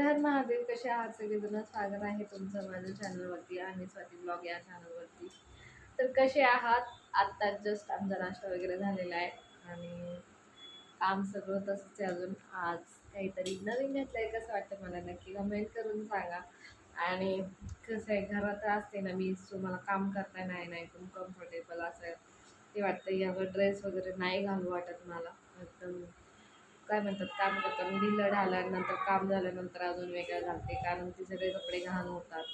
हर हर महादेव कसे आहात? सगळेजण स्वागत आहे तुमचं माझ्या चॅनलवरती आणि स्वाती ब्लॉग या चॅनलवरती तर कसे आहात? आत्ता जस्ट आमचा नाश्ता वगैरे झालेला आहे आणि काम सगळं तसंच आहे अजून. आज काहीतरी नवीन घेतलं आहे कसं वाटतं मला नक्की कमेंट करून सांगा. आणि कसं आहे घरात असते ना मी सो मला काम करता नाही नाही एकदम कम्फर्टेबल असं ते वाटतं यावर ड्रेस वगैरे नाही घालू वाटत मला. एकदम काय म्हणतात काम करतात. ढिलं आल्यानंतर काम झाल्यानंतर अजून वेगळं घालते. कारण ते सगळे कपडे घाण होतात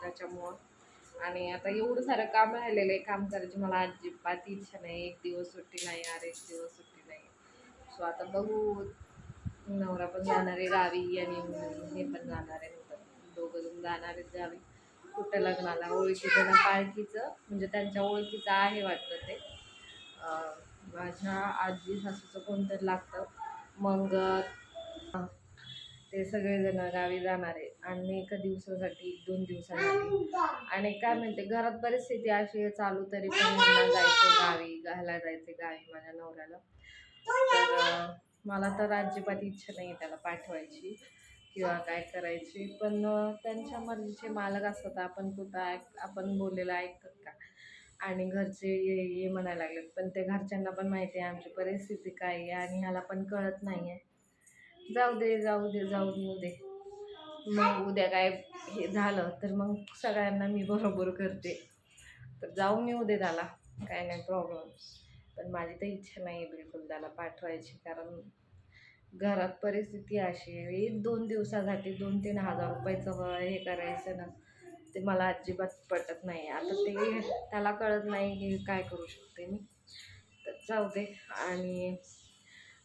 त्याच्यामुळं. आणि आता एवढं सारं काम राहिलेलं आहे. काम करायची मला अजिबात इच्छा नाही. एक दिवस सुट्टी नाही यार. एक दिवस सुट्टी नाही. सो आता बघू. नवरा पण जाणार आहे गावी आणि हे पण जाणार आहे. दोघं जण जाणार आहेत गावी. कुठं लग्नाला? ओळखीचं ना पाळखीचं म्हणजे त्यांच्या ओळखीचं आहे वाटतं ते. माझ्या आजी सासूचं कोणतरी लागतं. मग ते सगळेजण गावी जाणार आहे. आणि एका दिवसासाठी एक दोन दिवसासाठी. आणि काय म्हणते घरात परिस्थिती अशी आहे चालू तरी पण मला जायचं गावी घायला जायचं गावी माझ्या नवऱ्याला. तर मला तर अजिबात इच्छा नाही त्याला पाठवायची किंवा काय करायची. पण त्यांच्या मर्जीचे मालक असतात आपण कुठं ऐक आपण बोललेलं ऐकतात का? आणि घरचे ये ये म्हणायला लागलेत. पण ते घरच्यांना पण माहिती आहे आमची परिस्थिती काय आहे आणि ह्याला पण कळत नाही आहे जाऊ दे जाऊ दे जाऊ देऊ दे. मग उद्या काय हे झालं तर मग सगळ्यांना मी बरोबर करते. तर जाऊ मी उद्या त्याला. काय नाही प्रॉब्लेम पण माझी तर इच्छा नाही आहे बिलकुल त्याला पाठवायची. कारण घरात परिस्थिती अशी आहे. एक दोन दिवसासाठी दोन तीन हजार रुपयाचं हे करायचं ना. ते मला अजिबात पटत नाही. आता ते त्याला कळत नाही की काय करू शकते मी. तर जाऊ दे. आणि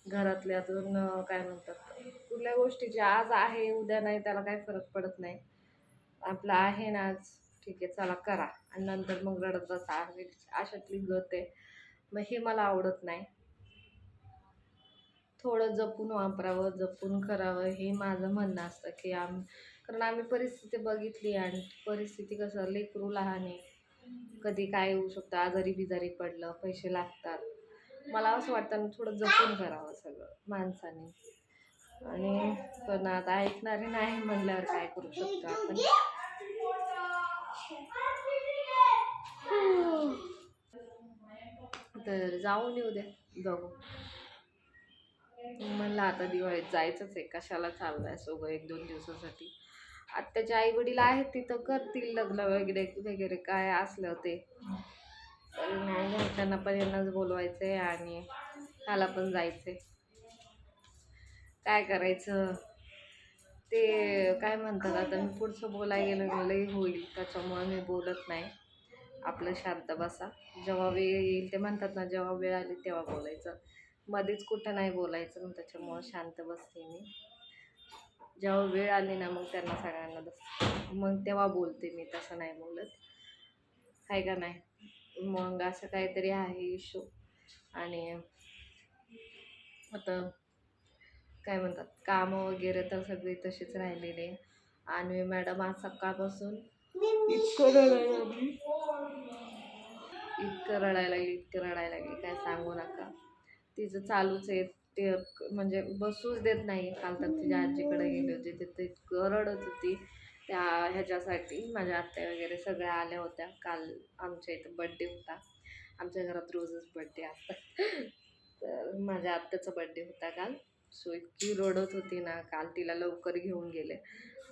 घरातले अजून काय म्हणतात कुठल्या गोष्टीची आज आहे उद्या नाही त्याला काही फरक पडत नाही. आपलं आहे ना आज ठीक आहे चला करा. आणि नंतर मग रडत बसा. अशातली गत आहे. मग हे मला आवडत नाही. थोडं जपून वापरावं जपून करावं हे माझं म्हणणं असतं की आम कारण आम्ही परिस्थिती बघितली आणि परिस्थिती कसं लेकरू लहान आहे. कधी काय होऊ शकतं आजारी बिजारी पडलं पैसे लागतात. मला असं वाटतं थोडं जपून करावं सगळं माणसाने. आणि पण आता ऐकणारे नाही म्हणल्यावर काय करू शकतो आपण? तर जाऊन येऊ द्या बघू. म्हणलं आता दिवाळीत जायचंच आहे कशाला चाललाय सोबत एक दोन दिवसासाठी? आत्याचे आई वडील आहेत तिथं करतील लग्न वगैरे वगैरे काय असलं ते. तर नाही त्यांना पण यांनाच बोलवायचं आहे आणि ह्याला पण जायचं आहे काय करायचं? ते काय म्हणतात आता मी पुढचं बोलाय गेलं लई होईल त्याच्यामुळे मी बोलत नाही. आपलं शांत बसा. जेव्हा वेळ येईल ते म्हणतात ना जेव्हा वेळ आली तेव्हा बोलायचं. मध्येच कुठं नाही बोलायचं मग त्याच्यामुळं शांत बसते मी. जेव्हा वेळ आली ना मग त्यांना सगळ्यांना दस मग तेव्हा बोलते मी तसं नाही बोलत. आहे का नाही? मग असं काहीतरी आहे इशू आणि आता काय म्हणतात कामं वगैरे तर सगळी तशीच राहिलेली आणि मॅडम आज सकाळपासून इतकं रडायला लागली. इतकं रडायला लागली इतकं रडायला लागली. काय सांगू नका. तिचं चालूच आहे. ते म्हणजे बसूच देत नाही. काल तर तिच्या आजीकडे गेले होते. तिथे इतकं रडत होती. त्या ह्याच्यासाठी माझ्या आत्या वगैरे सगळ्या आल्या होत्या. काल आमच्या इथं बड्डे होता. आमच्या घरात रोजच बड्डे असतात तर माझ्या आत्याचा बड्डे होता काल. सो इतकी रडत होती ना. काल तिला लवकर घेऊन गेले.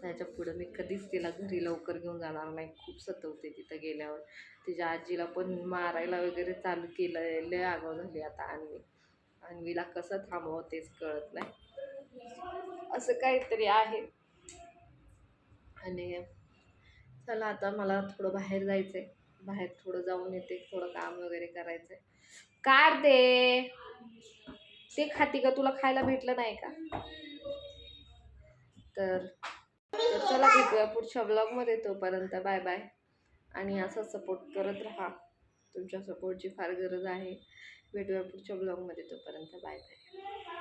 त्याच्या पुढं मी कधीच तिला घरी लवकर घेऊन जाणार नाही. खूप सतवते तिथं गेल्यावर. तिच्या आजीला पण मारायला वगैरे चालू केलं लय आगाव झाली आता आणि अन्वीला कसं थांबवं तेच कळत नाही. असं काहीतरी आहे. आणि चला आता मला थोडं बाहेर जायचं आहे बाहेर थोडं जाऊन येते थोडं काम वगैरे करायचं आहे काढ दे. ते खाती का? तुला खायला भेटलं नाही का? तर तर चला भेटूया पुढच्या ब्लॉगमध्ये तोपर्यंत. बाय बाय आणि असं सपोर्ट करत राहा. तुमच्या सपोर्टची फार गरज आहे. भेटूया पुढच्या ब्लॉगमध्ये तोपर्यंत बाय बाय.